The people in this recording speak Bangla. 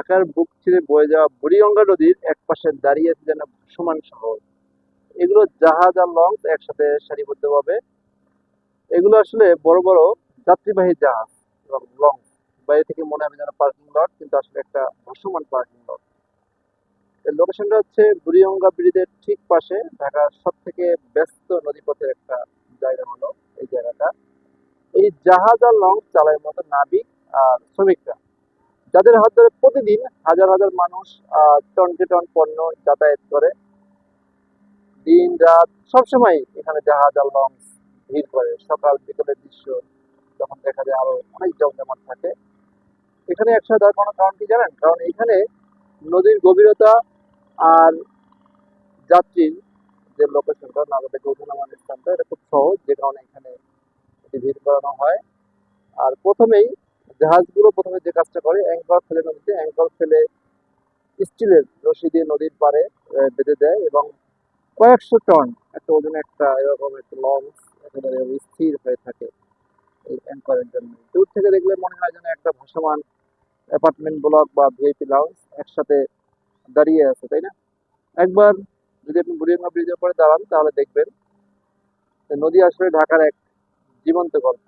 ঢাকার বুক ছিঁড়ে বয়ে যাওয়া বুড়িগঙ্গা নদীর এক পাশে দাঁড়িয়ে আছে যেন সমান শহর। এগুলো জাহাজ আর লঞ্চ একসাথে সারিবদ্ধভাবে। এগুলো আসলে বড় বড় যাত্রীবাহী জাহাজ এবং লঞ্চ। বাইরে থেকে মনে হবে যেন পার্কিং লট কিন্তু আসলে একটা ভাসমান পার্কিং লট এর লোকেশনটা হচ্ছে বুড়িগঙ্গা ব্রিজের ঠিক পাশে, ঢাকার সব থেকে ব্যস্ত নদীপথের একটা জায়গা হলো এই জায়গাটা। এই জাহাজ আর লঞ্চ চালায় মতো নাবিক আর শ্রমিকরা যাদের হাত ধরে প্রতিদিন হাজার হাজার মানুষ টনকে টন পণ্য যাতায়াত করে, দিন রাত সবসময় এখানে জাহাজ আর লঞ্চ ভিড় করে। সকাল বিকেলের দৃশ্য যখন দেখা যায় আরও অনেক জমজমাট থাকে। এখানে একসাথে দেওয়ার কোনো কারণ কি জানেন? কারণ এখানে নদীর গভীরতা আর যাত্রীর যে লোকেশনটা নাগর থেকে ওঠানামার স্থানটা, এটা খুব সহজ। যে কারণে এখানে ভিড় করানো হয়। আর প্রথমেই জাহাজগুলো প্রথমে যে কাজটা করে অ্যাঙ্কর ফেলে নদীতে অ্যাঙ্কর ফেলে স্টিলের রশি দিয়ে নদীর আহ, বেঁধে দেয় এবং কয়েকশো টন একটা ওজন একটা এরকম একটা লঞ্চ একেবারে স্থির হয়ে থাকে এই অ্যাঙ্করের জন্য। দূর থেকে দেখলে মনে হয় যেন একটা ভাসমান অ্যাপার্টমেন্ট ব্লক বা ভিআইপি লাউঞ্জ একসাথে দাঁড়িয়ে আছে তাই না? একবার যদি আপনি বুড়িগঙ্গা ব্রিজের পরে দাঁড়ান তাহলে দেখবেন নদী আসলে ঢাকার এক জীবন্ত গল্প।